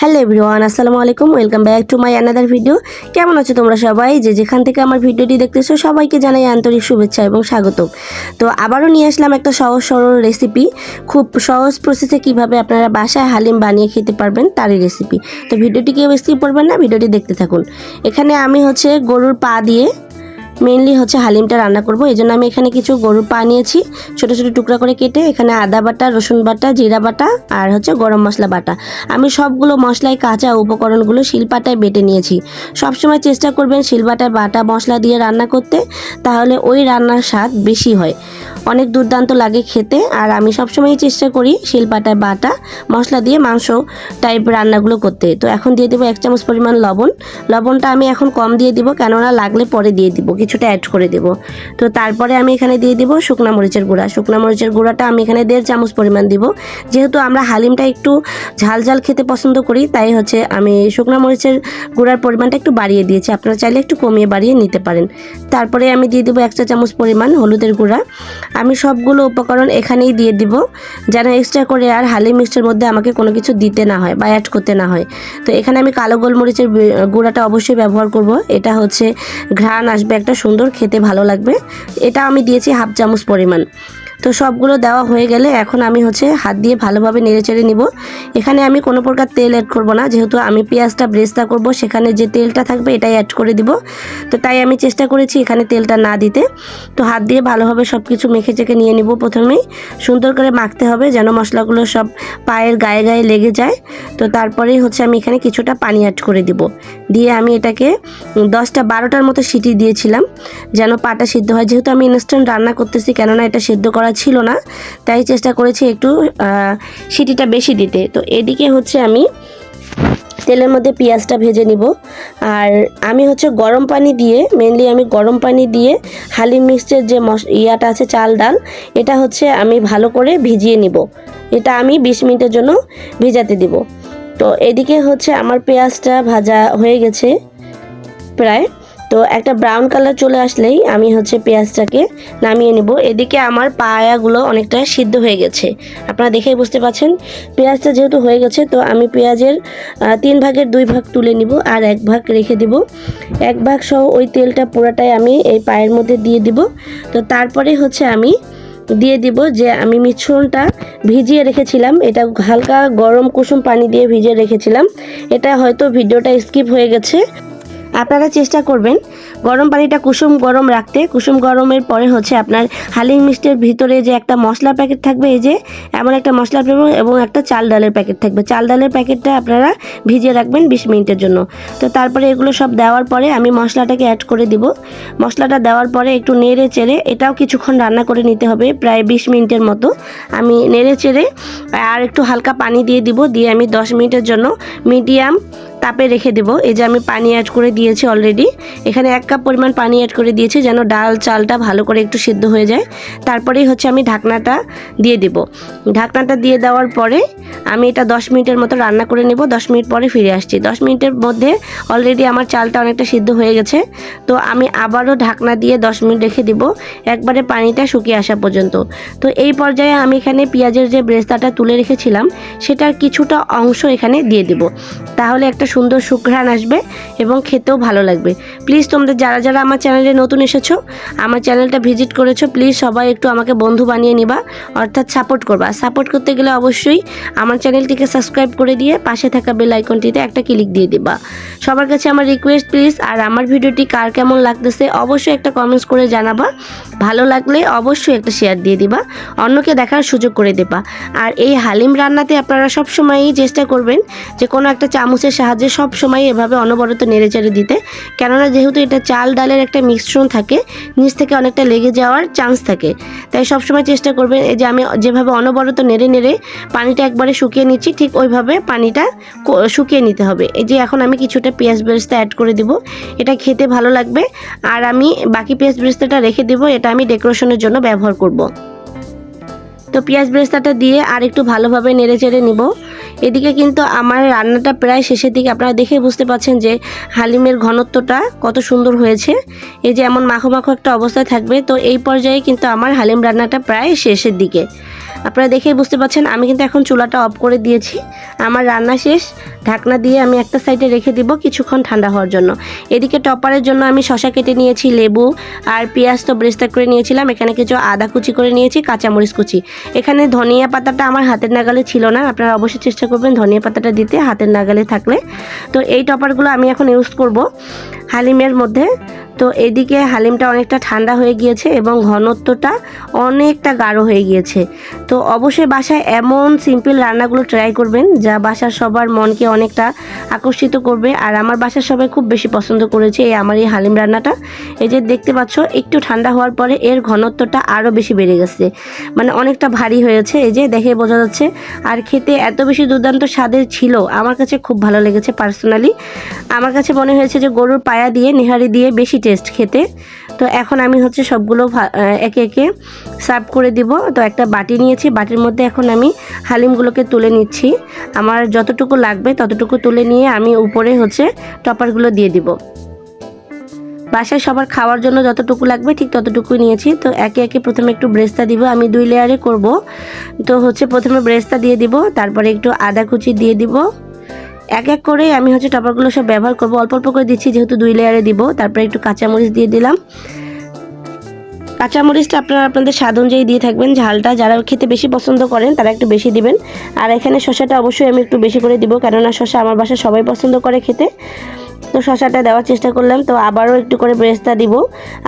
Hello everyone, আসসালামু আলাইকুম, welcome back to my another video কেমন আছো তোমরা সবাই? যে যেখান থেকে আমার ভিডিওটি দেখতেছো, সবাইকে জানাই আন্তরিক শুভেচ্ছা এবং স্বাগত তো আবারও নিয়ে আসলাম একটা সহজ সরল রেসিপি খুব সহজ প্রসেসে কীভাবে আপনারা বাসায় হালিম বানিয়ে খেতে পারবেন তারই রেসিপি তো ভিডিওটি কেউ স্কিপ করবেন না, ভিডিওটি দেখতে থাকুন। এখানে আমি হচ্ছে গরুর পা দিয়ে মেনলি হচ্ছে হালিমটা রান্না করব। এই জন্য আমি এখানে কিছু গরুর পা নিয়েছি। ছোটো ছোটো টুকরা করে কেটে এখানে আদা বাটা, রসুন বাটা, জিরা বাটা আর হচ্ছে গরম মশলা বাটা। আমি সবগুলো মশলায় কাঁচা উপকরণগুলো শিলপাটায় বেটে নিয়েছি। সবসময় চেষ্টা করবেন শিলপাটায় বাটা মশলা দিয়ে রান্না করতে, তাহলে ওই রান্নার স্বাদ বেশি হয়। অনেক দুর্দান্ত লাগে খেতে। আর আমি সবসময়ই চেষ্টা করি শিলপাটায় বাটা, মশলা দিয়ে মাংস টাইপ রান্নাগুলো করতে। তো এখন দিয়ে দেবো এক চামচ পরিমাণ লবণ। লবণটা আমি এখন কম দিয়ে দিব, কেননা লাগলে পরে দিয়ে দিব, কিছুটা অ্যাড করে দেব। তো তারপরে আমি এখানে দিয়ে দিব শুকনা মরিচের গুঁড়া। শুকনা মরিচের গুঁড়াটা আমি এখানে দেড় চামচ পরিমাণ দিব। যেহেতু আমরা হালিমটা একটু ঝাল ঝাল খেতে পছন্দ করি, তাই হচ্ছে আমি শুকনা মরিচের গুঁড়ার পরিমাণটা একটু বাড়িয়ে দিয়েছি। আপনারা চাইলে একটু কমিয়ে বাড়িয়ে নিতে পারেন। তারপরে আমি দিয়ে দেবো এক চা চামচ পরিমাণ হলুদের গুঁড়া। আমি সবগুলো উপকরণ এখানেই দিয়ে দিব, যেন এক্সট্রা করে আর হালি মিষ্টির মধ্যে আমাকে কোনো কিছু দিতে না হয় বা অ্যাড করতে না হয়। তো এখানে আমি কালো গোলমরিচের গুঁড়াটা অবশ্যই ব্যবহার করব। এটা হচ্ছে ঘ্রাণ আসবে একটা সুন্দর, খেতে ভালো লাগবে। এটা আমি দিয়েছি হাফ চামচ পরিমাণ। তো সবগুলো দেওয়া হয়ে গেলে এখন আমি হচ্ছে হাত দিয়ে ভালোভাবে নেড়ে চেড়ে নিব। এখানে আমি কোনো প্রকার তেল অ্যাড করব না, যেহেতু আমি পেঁয়াজটা ব্রেস্তা করব, সেখানে যে তেলটা থাকবে এটাই অ্যাড করে দিব। তো তাই আমি চেষ্টা করেছি এখানে তেলটা না দিতে। তো হাত দিয়ে ভালোভাবে সব কিছু মেখে চেখে নিয়ে নিব প্রথমেই। সুন্দর করে মাখতে হবে যেন মশলাগুলো সব পায়ের গায়ে গায়ে লেগে যায়। তো তারপরেই হচ্ছে আমি এখানে কিছুটা পানি অ্যাড করে দিব। দিয়ে আমি এটাকে দশটা বারোটার মতো সিটি দিয়েছিলাম, যেন পাটা সিদ্ধ হয়। যেহেতু আমি ইনস্ট্যান্ট রান্না করতেছি, কেননা এটা সিদ্ধ করা ছিল না, তাই চেষ্টা করেছি একটু সিটিটা বেশি দিতে। তো এদিকে হচ্ছে আমি তেলের মধ্যে পেঁয়াজটা ভেজে নিব। আর আমি হচ্ছে গরম পানি দিয়ে মেনলি আমি গরম পানি দিয়ে হালিম মিক্সের যে মশ ইয়াটা আছে চাল ডাল, এটা হচ্ছে আমি ভালো করে ভিজিয়ে নিব। এটা আমি বিশ মিনিটের জন্য ভেজাতে দিব। তো এদিকে হচ্ছে আমার পেঁয়াজটা ভাজা হয়ে গেছে প্রায়। তো একটা ব্রাউন কালার চলে আসলেই আমি হচ্ছে পেঁয়াজটাকে নামিয়ে নেব। এদিকে আমার পায়াগুলো অনেকটা সিদ্ধ হয়ে গেছে। আপনারা দেখেই বুঝতে পারছেন, পেঁয়াজটা যেহেতু হয়ে গেছে, তো আমি পেঁয়াজের তিন ভাগের দুই ভাগ তুলে নিব আর এক ভাগ রেখে দিব। এক ভাগ সহ ওই তেলটা পুরোটাই আমি এই পায়ের মধ্যে দিয়ে দিব। তো তারপরে হচ্ছে আমি দিয়ে দিব যে আমি মিশ্রণটা ভিজিয়ে রেখেছিলাম। এটা হালকা গরম কুসুম পানি দিয়ে ভিজিয়ে রেখেছিলাম। এটা হয়তো ভিডিওটা স্কিপ হয়ে গেছে। আপনারা চেষ্টা করবেন গরম পানিটা কুসুম গরম রাখতে। কুসুম গরমের পরে হচ্ছে আপনার হালিম মিষ্টির ভিতরে যে একটা মশলা প্যাকেট থাকবে, এই যে এমন একটা মশলা পাবো এবং একটা চাল ডালের প্যাকেট থাকবে। চাল ডালের প্যাকেটটা আপনারা ভিজিয়ে রাখবেন বিশ মিনিটের জন্য। তো তারপরে এগুলো সব দেওয়ার পরে আমি মশলাটাকে অ্যাড করে দিব। মশলাটা দেওয়ার পরে একটু নেড়ে চেড়ে, এটাও কিছুক্ষণ রান্না করে নিতে হবে, প্রায় বিশ মিনিটের মতো। আমি নেড়ে চেড়ে আর একটু হালকা পানি দিয়ে দিব, দিয়ে আমি দশ মিনিটের জন্য মিডিয়াম তাপে রেখে দেবো। এই যে আমি পানি অ্যাড করে দিয়েছি অলরেডি এখানে এক কাপ পরিমাণ পানি অ্যাড করে দিয়েছি যেন ডাল চালটা ভালো করে একটু সিদ্ধ হয়ে যায়। তারপরেই হচ্ছে আমি ঢাকনাটা দিয়ে দেব। ঢাকনাটা দিয়ে দেওয়ার পরে আমি এটা দশ মিনিটের মতো রান্না করে নেব। দশ মিনিট পরে ফিরে আসছি। দশ মিনিটের মধ্যে অলরেডি আমার চালটা অনেকটা সিদ্ধ হয়ে গেছে। তো আমি আবারও ঢাকনা দিয়ে দশ মিনিট রেখে দিব। একবারে পানিটা শুকিয়ে আসা পর্যন্ত। তো এই পর্যায়ে আমি এখানে পেঁয়াজের যে ব্রেস্তাটা তুলে রেখেছিলাম, সেটার কিছুটা অংশ এখানে দিয়ে দিব। তাহলে একটা সুন্দর সুঘ্রাণ আসবে এবং খেতেও ভালো লাগবে। প্লিজ তোমাদের যারা যারা আমার চ্যানেলে নতুন এসেছ, আমার চ্যানেলটা ভিজিট করেছ প্লিজ সবাই একটু আমাকে বন্ধু বানিয়ে নিবা, অর্থাৎ সাপোর্ট করবা। সাপোর্ট করতে গেলে অবশ্যই আমার চ্যানেলটিকে সাবস্ক্রাইব করে দিয়ে পাশে থাকা বেল আইকনটিতে একটা ক্লিক দিয়ে দিবা। সবার কাছে আমার রিকোয়েস্ট প্লিজ আর আমার ভিডিওটি কার কেমন লাগতেছে অবশ্যই একটা কমেন্টস করে জানাবা। ভালো লাগলে অবশ্যই একটা শেয়ার দিয়ে দিবা, অন্যকে দেখার সুযোগ করে দেবা। আর এই হালিম রান্নাতে আপনারা সব সময়ই চেষ্টা করবেন যে কোনো একটা চামচের সাহায্যে সব সময় এভাবে অনবরত নেড়ে চেড়ে দিতে। কেননা যেহেতু এটা চাল ডালের একটা মিশ্রণ থাকে, নিচ থেকে অনেকটা লেগে যাওয়ার চান্স থাকে। তাই সব সময় চেষ্টা করবেন এই যে আমি যেভাবে অনবরত নেড়ে নেড়ে পানিটা একবারে শুকিয়ে নিচ্ছি, ঠিক ওইভাবে পানিটা শুকিয়ে নিতে হবে। এই যে এখন আমি কিছুটা পেঁয়াজ বেরেস্তা অ্যাড করে দিব। এটা খেতে ভালো লাগবে। আর আমি বাকি পেঁয়াজ বেরেস্তাটা রেখে দিব। এটা আমি ডেকোরেশনের জন্য ব্যবহার করব। তো পেঁয়াজ বেরেস্তাটা দিয়ে আর একটু ভালোভাবে নেড়ে চেড়ে নিব। এদিকে কিন্তু আমার রান্নাটা প্রায় শেষের দিকে। আপনারা দেখে বুঝতে পাচ্ছেন যে হালিমের ঘনত্বটা কত সুন্দর হয়েছে। এই যে এমন মাখো মাখো একটা অবস্থায় থাকবে। তো এই পর্যায়ে কিন্তু আমার হালিম রান্নাটা প্রায় শেষের দিকে। আপনারা দেখেই বুঝতে পারছেন, আমি কিন্তু এখন চুলাটা অফ করে দিয়েছি। আমার রান্না শেষ, ঢাকনা দিয়ে আমি একটা সাইডে রেখে দিব কিছুক্ষণ ঠান্ডা হওয়ার জন্য। এদিকে টপারের জন্য আমি শশা কেটে নিয়েছি, লেবু আর পেঁয়াজ তো ব্রেস্তা করে নিয়েছিলাম। এখানে কিছু আদা কুচি করে নিয়েছি, কাঁচামরিচ কুচি। এখানে ধনিয়া পাতাটা আমার হাতের নাগালে ছিল না, আপনারা অবশ্যই চেষ্টা করবেন ধনিয়া পাতাটা দিতে হাতের নাগালে থাকলে। তো এই টপারগুলো আমি এখন ইউজ করব হালিমের মধ্যে। তো এদিকে হালিমটা অনেকটা ঠান্ডা হয়ে গিয়েছে এবং ঘনত্বটা অনেকটা গাঢ় হয়ে গিয়েছে। তো অবশ্যই বাসায় এমন সিম্পল রান্নাগুলো ট্রাই করবেন যা বাসার সবার মনকে অনেকটা আকর্ষিত করবে। আর আমার বাসার সবাই খুব বেশি পছন্দ করেছে এই আমার এই হালিম রান্নাটা। এই যে দেখতে পাচ্ছ, একটু ঠান্ডা হওয়ার পরে এর ঘনত্বটা আরও বেশি বেড়ে গেছে। মানে অনেকটা ভারী হয়েছে, এই যে দেখে বোঝা যাচ্ছে। আর খেতে এত বেশি দুর্দান্ত স্বাদের ছিল, আমার কাছে খুব ভালো লেগেছে পার্সোনালি আমার কাছে মনে হয়েছে যে গরুর পায়া দিয়ে, নেহারি দিয়ে বেশি টেস্ট খেতে। তো এখন আমি হচ্ছে সবগুলো একে একে সার্ভ করে দিব। তো একটা বাটি নিয়েছি, বাটির মধ্যে এখন আমি হালিমগুলোকে তুলে নিচ্ছি। আমার যতটুকু লাগবে ততটুকু তুলে নিয়ে আমি উপরে হচ্ছে টপারগুলো দিয়ে দিব। বাসায় সবার খাওয়ার জন্য যতটুকু লাগবে ঠিক ততটুকুই নিয়েছি। তো একে একে প্রথমে একটু ব্রেস্তা দিব, আমি দুই লেয়ারে করব। তো হচ্ছে প্রথমে ব্রেস্তা দিয়ে দিব, তারপরে একটু আদা কুচি দিয়ে দিব। এক এক করে আমি হচ্ছে টপারগুলো সব ব্যবহার করব। অল্প অল্প করে দিচ্ছি, যেহেতু দুই লেয়ারে দিব। তারপরে একটু কাঁচামরিচ দিয়ে দিলাম। কাঁচামরিচটা আপনারা আপনাদের স্বাদ অনুযায়ী দিয়ে থাকবেন। ঝালটা যারা খেতে বেশি পছন্দ করেন, তারা একটু বেশি দিবেন। আর এখানে শসাটা অবশ্যই আমি একটু বেশি করে দিব, কেননা শসা আমার বাসায় সবাই পছন্দ করে খেতে। তো শশাটা দেওয়ার চেষ্টা করলাম। তো আবারও একটু করে ব্রেস্তা দিব।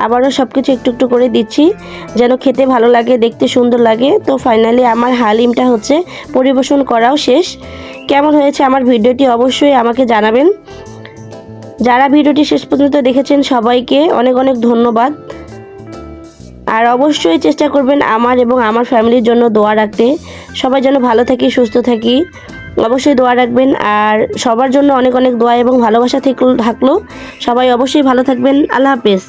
আবারও সব কিছু একটু একটু করে দিচ্ছি, যেন খেতে ভালো লাগে, দেখতে সুন্দর লাগে। তো ফাইনালি আমার হালিমটা হচ্ছে পরিবেশন করাও শেষ। কেমন হয়েছে আমার ভিডিওটি অবশ্যই আমাকে জানাবেন। যারা ভিডিওটি শেষ পর্যন্ত দেখেছেন সবাইকে অনেক অনেক ধন্যবাদ। আর অবশ্যই চেষ্টা করবেন আমার এবং আমার ফ্যামিলির জন্য দোয়া রাখতে। সবাই যেন ভালো থাকি, সুস্থ থাকি, অবশ্যই দোয়া রাখবেন। আর সবার জন্য অনেক অনেক দোয়া এবং ভালোবাসা থেকে থাকল। সবাই অবশ্যই ভালো থাকবেন। আল্লাহ হাফেজ।